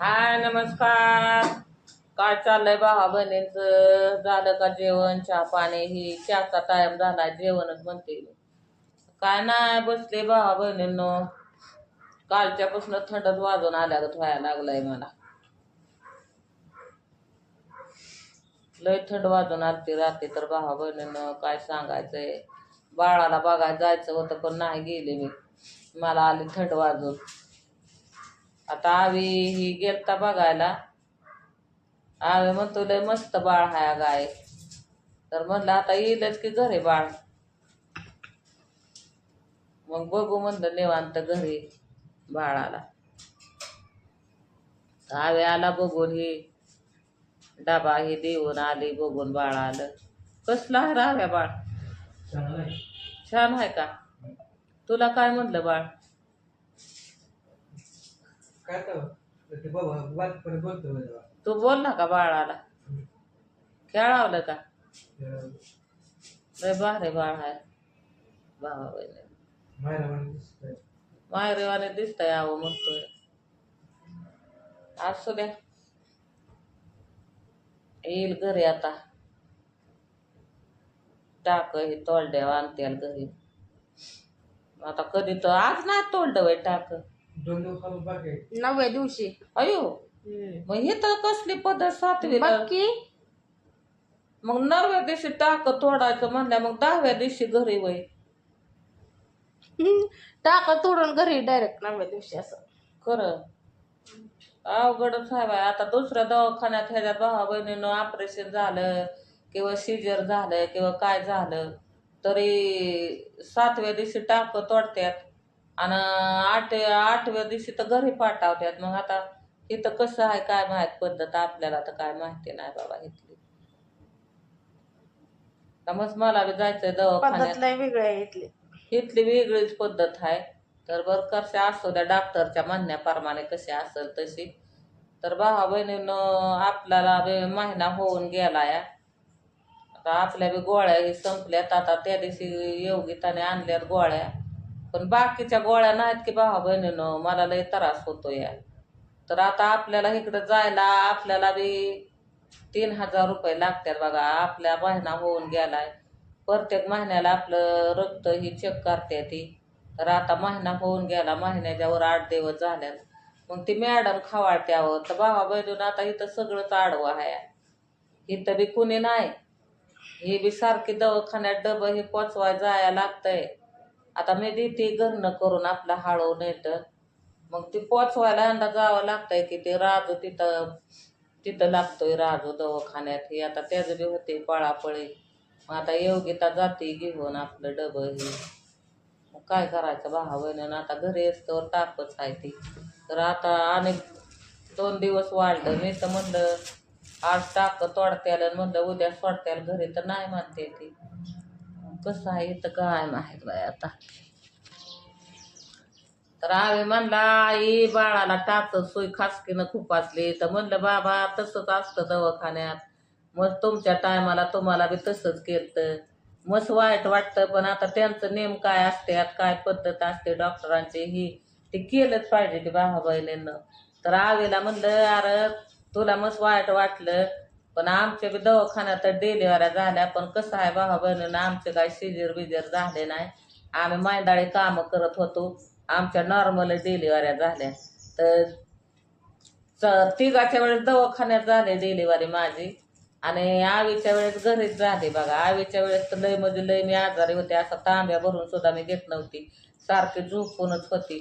हाय नमस्कार. काय चाललंय भावा बहिणींचं? झालं का जेवण चहा पाणी? ही चहाचा टाइम झाला जेवणच म्हणते. काय नाही बसले भावा बहिणींनो. कालच्यापासून थंडच वाजून आल्यागत व्हायला लागलाय मला. लय थंड वाजून आलती रात्री तर भावा बहिणीनं काय सांगायचंय? बाळाला बघायला जायचं होतं पण नाही गेले मी. मला आली थंड वाजून. आता आवी ही गेलता बघायला. आवी म्हणतो लय मस्त बाळ हाय गाय तर म्हणलं आता येईलच की घरी बाळ. मग बघू म्हणलं निवांत घरी बाळाला. आवे आला बघून ही डबा ही देऊन आली बघून बाळ आलं कसलं आहे राव्या बाळ? छान आहे का? तुला काय म्हणलं बाळ? काय तर ते बाबा बोलतो बोल ना का बाळाला? खेळावलं का? अं, लय भारी बाळ आहे. भावा बहिणी मायरा म्हणे दिसतंय. मायरेवाने दिसतंय आहो म्हणतोय. असू द्या. येईल घरी आता. टाक हे तोंड्या आणत्याल घरी. आता कधी तर आज नाही तोंड वय टाक दोन दिवसाला बाकी आहे. नवव्या दिवशी. अयो मग हे तर कसली पद्धत सातवीला? बघ की मग नवव्या दिवशी टाक तोडायचं म्हणल्या मग दहाव्या दिवशी घरी वय. टाका तोडून घरी डायरेक्ट नवव्या दिवशी असं. खरं. अवघडच आहे बाय आता दुसऱ्या दवाखान्यात ह्याच्या भावा बहिणीनं ऑपरेशन झालं किंवा सिजर झालं किंवा काय झालं तरी सातव्या दिवशी टाक तोडत्यात. आणि आठ आठव्या दिवशी तर घरी पाठवत्यात मग आता इथं कसं आहे काय माहीत पद्धत आपल्याला तर काय माहिती नाही बाबा इथली. त्यामुळेच मला बी जायचंय दवाखान्यात. इथली. इथली वेगळीच पद्धत आहे. तर बरं कशा असू द्या डॉक्टरच्या म्हणण्याप्रमाणे कशी असेल तशी. तर भावा बहिणीनं आपल्याला महिना होऊन गेला या आता आपल्या बी गोळ्या संपल्यात. आता त्या दिवशी योगिताने आणल्यात गोळ्या. पण बाकीच्या गोळ्या नाहीत की भावा बहिणीनं मला लय त्रास होतो या तर आता आपल्याला इकडं जायला आपल्याला बी तीन हजार रुपये लागतात बघा. आपल्या महिना होऊन गेलाय. प्रत्येक महिन्याला आपलं रक्त ही चेक करते ती. तर आता महिना होऊन गेला महिन्याच्यावर आठ दिवस झाल्यात. मग ती मॅडम खवाळत्यावर तर भावा बहिणीनं आता इथं सगळंच आडवं आहे. इथं बी कुणी नाही. ही बी सारखी दवाखान्यात डबं हे पोचवाय जायला लागतंय. आता मी देते घरनं करून आपलं हळू नेट मग ती पोचवायला अंदा जावं लागतंय की ते राजू तिथं तिथं लागतोय राजू दवाखान्यात. हे आता त्याचं बी होते पळापळी. मग आता योगिता जाते घेऊन आपलं डबं हे. मग काय करायचं भावा बहिणीनं? आता घरी असतं तापच आहे ती. तर आता अनेक दोन दिवस वाढलं. मी तर म्हणलं आज टाक तोडत्याला आणि म्हणलं उद्या सोडत्याला. घरी तर नाही म्हणते ती. कसं आहे तर काय माहीत बाय आता. तर आम्ही म्हणला आई बाळाला टाच सोय खासकीनं खूप असली. तर म्हणलं बाबा तसंच असतं दवाखान्यात. मग तुमच्या टायमाला तुम्हाला बी तसंच केलं मस्त वाईट वाटतं पण आता त्यांचं नेम काय असतात काय पद्धत असते डॉक्टरांची ही ते केलंच पाहिजे ते बाबा बहिणीनं. तर आवीला म्हणलं अरे तुला मस्त वाईट वाटलं. पण आमच्या बी दवाखान्यात डेलिव्हऱ्या झाल्या. पण कसं आहे भावा बहिणीनं आमचे काय शिजर बिजर झाले नाही. आम्ही मैदाळी कामं करत होतो. आमच्या नॉर्मल डेलिव्हऱ्या झाल्या. तर तिघाच्या वेळेस दवाखान्यात झाले डिलिव्हरी माझी. आणि आवीच्या वेळेस घरीच झाले बघा. आवीच्या वेळेस तर लय म्हणजे लय मी आजारी होते. असा तांब्या भरून सुद्धा मी घेत नव्हती. सारखी झोपूनच होती.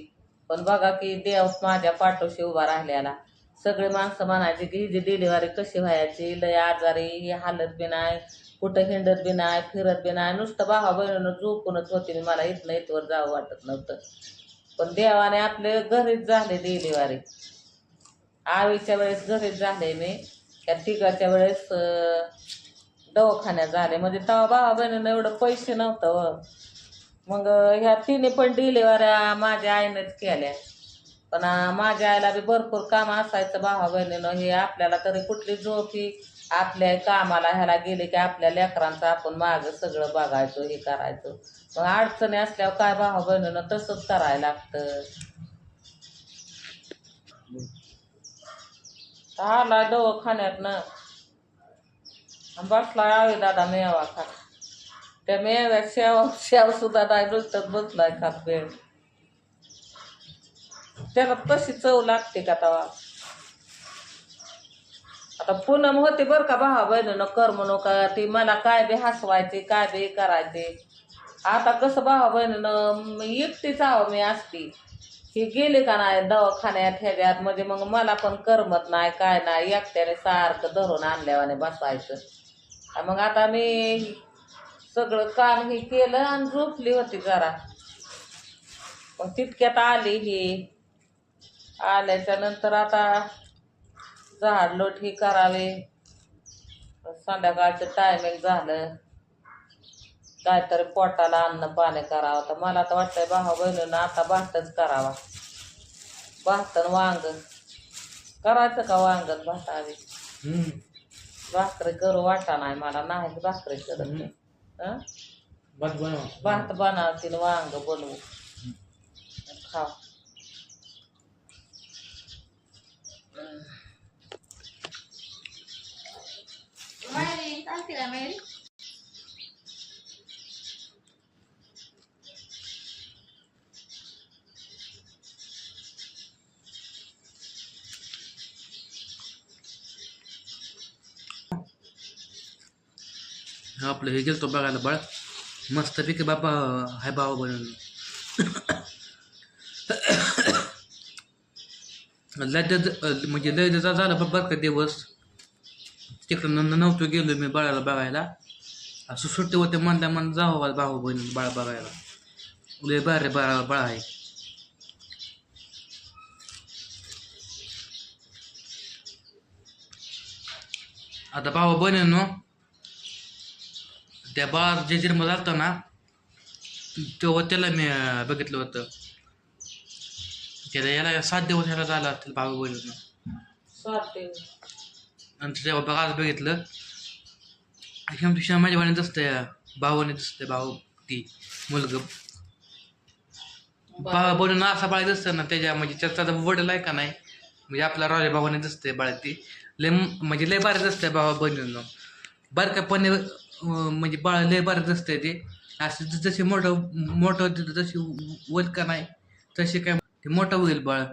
पण बघा की देव माझ्या पाठोशी उभा राहिल्याला सगळे माणसं म्हणायचे की हिची डिलिव्हरी कशी व्हायची? लय आजारी ही हालत बी नाही कुठं हिंडत बी नाही फिरत बी नाही. नुसतं भावा बहिणीनं झोपूनच होती मी मला इथनं इथवर जावं वाटत नव्हतं. पण देवाने आपले घरीच झाले डिलिव्हरी आवीच्या वेळेस घरीच झाले मी. त्या तिघाच्या वेळेस दवाखान्यात झाले. म्हणजे तेव्हा भावा बहिणीनं एवढं पैसे नव्हतं हो. मग ह्या तिने पण डिलिव्हऱ्या माझ्या आईनेच केल्या. पण माझ्या आईला बी भरपूर काम असायचं भावा बहिणीनं. हे आपल्याला तरी कुठली झोप ही आपल्या कामाला ह्याला गेले की आपल्या लेकरांचं आपण मागं सगळं बघायचो हे करायचो. मग अडचणी असल्यावर काय भावा बहिणीनं तसंच करायला लागतं. आला दवाखान्यातनं. आणि बसला आहे दादा मेवा खात त्या मेव्यात शेव शेव सुद्धा नाही नुसतंच बसलाय खात वेळ त्याला तशी चव लागते का तवा? आता पूनम होते बरं का भावा बहिणीनं कर म्हणू का ती मला काय बी हसवायचे काय बी करायचे. आता कसं भावा बहिणीनं एकटीच आहो मी असती. ही गेली का नाही दवाखान्यात ह्याच्यात म्हणजे मग मला पण करमत नाही काय नाही एकट्याने सारखं धरून आणल्यावाने बसायचं मग आता मी सगळं काम हे केलं आणि झोपली होती जरा. मग तितक्यात आली ही. आल्याच्यानंतर आता झाड लोट ही करावे. संध्याकाळचं टायमिंग झालं. काहीतरी पोटाला अन्न पाणी करावं. तर मला तर वाटतंय भावा बहिणीनं आता भातच करावा. भातन वांग करायचं का वांगण भातावी. भाकरी करू वाटा नाही मला. नाही भाकरी करत? भात बनवा. भात बनवतील वांग बनवू. खाव मायरी का आपलं हे गेलतो बघायला बाळ. मस्तपैकी बाबा हाय बाबा बनवलं. लय म्हणजे लय झाला बा- बरं का दिवस. तिकडं नव्हतो गेलो मी बाळाला बघायला. असं सुट्टी होते म्हणल्या मन जावं भाऊ बहिणी बाळा बघायला. लय बारे बाळा आहे. आता भाऊ बहिणीनो त्या बाळा जे जन्म झालता ना तेव्हा त्याला मी बघितलं होतं. त्याला याला सात दिवस याला झाला असतील भाऊ बहिणीनं. आणि तेव्हा बघा आज बघितलं. माझ्या वाणी दिसतंय भावाने दिसतंय भाऊ ती मुलग. भावा बनून असा बाळ दिसतं ना त्याच्या म्हणजे त्याचा वडील आहे का नाही म्हणजे आपला राजा भावाने दिसतंय बाळ ती. लय म्हणजे लय बार दिसतंय बनून बारकापणे अं, म्हणजे बाळ लय बार दिसतंय ते. असं ज- जशी मोठं मोठं जशी वल का नाही तशी काय ते मोठं होईल बाळ.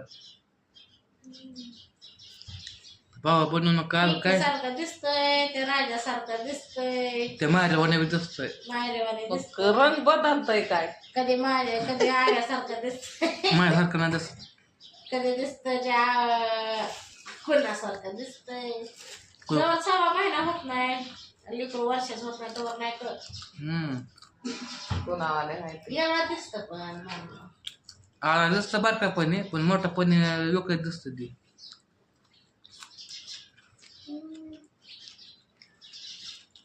भावा बनून काल काय सारखं दिसतंय ते राजासारखं दिसतंय ते मारेवाने बी दिसतंय मायरेवाने मग दिसतंय रंग बदलतय काय कधी माझ्या कधी आल्यासारखं दिसतंय माझ्यासारखं नाही दिसत कधी दिसतंय त्या खुलण्यासारखं दिसतंय जवळ सहा महिना होत नाही लिकरू वर्षाच होत नाही तोवर नाही कळत हम्म कुणावाले माहिती एवढा दिसतं पण मला. आला दिसतं बारकापणे पण मोठापणे योग्य दिसतं ती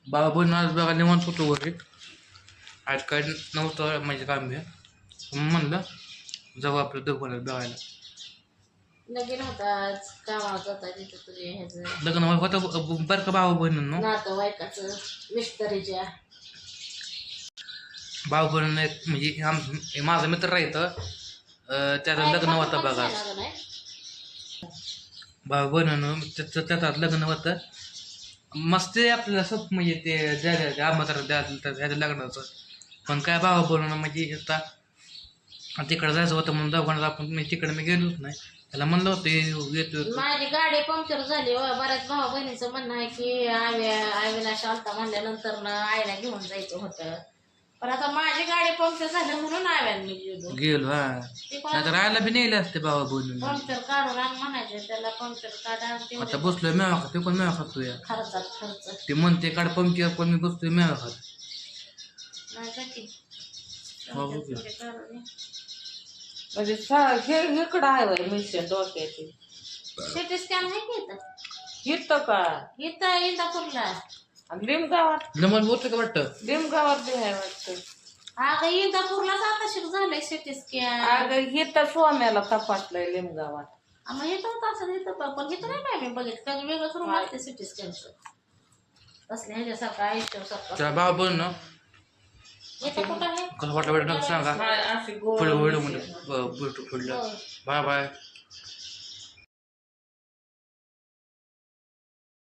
बाबा बहिण आज बघा निवांत होतो घरी आज काय नव्हतं म्हणजे काम हे मग म्हणलं जाऊ आपलं दगवण्यात बघायला. लगीन होताच कामात होता तिथं तुझे ह्याचं लग्न होतं बरं का भाऊ बहिणींनो? नातेवाईकाचं मिस्टरीच्या. भाऊ बहिण एक म्हणजे आम- माझा मित्र राहितं अं, त्याचं लग्न होतं बघा. भाऊ बहिणीनं त्याचं त्याचं लग्न होतं. मस्त आहे आपल्याला सब म्हणजे ते द्या ते द्या द्यायला ह्याच्या लग्नाचं पण काय भाऊ बहिणीनं म्हणजे आता तिकडं जायचं होतं म्हणून दवाखान्यात आपण म्हणजे मी तिकडे मी गेलोच नाही. त्याला म्हणलं होतं ये- येतो येतो. माझी गाडी पंक्चर झाली व बऱ्याच भावा बहिणीचं म्हणणं आहे की आव्या आव्याला शांता म्हणल्यानंतर ना आईला घेऊन जायचं होतं. पण आता माझी गाडी पंक्चर झाली म्हणून आव्यान मी गेलो. गेलो हा. ते पण नाहीतर राहायला बी नेले असते भाऊ बहिणीनं पंक्चर काढून आण म्हणायचे त्याला पंक्चर काढा आणि ते आता बसलोय मेवा खातो पण मेवा खातो या? खर्चात खर्च. ते म्हणते काढ पंक्चर पण मी बसतोय मेवा खात. नाही का की? हो, बघ की. पंक्चर काढून ये. म्हणजे सा- हे इकडं आहे वय मिशन डोक्याची. सिटी स्कॅन आहे की? इथं इथं का इथं इंदापूरला आणि लिमगावात बोलतो का वाटतं लिमगावात बी आहे वाटतं. अगं इंदापूरलाच आता शिक झालंय सिटी स्कॅन अगं इथं सोम्याला तपासलंय लिमगावात मग इथं होतं असं इथं पण पण इथं नाही मी बघितलं. कारण वेगळंच रूम असते सिटी स्कॅनचं असल्या ह्याच्यासारखं आयुष्यासारखं त्या बहिण इथं कुठं आहे? कसं वाटलं वाटलं नका सांगा. अशी गोल पुढलं हो. Bye bye.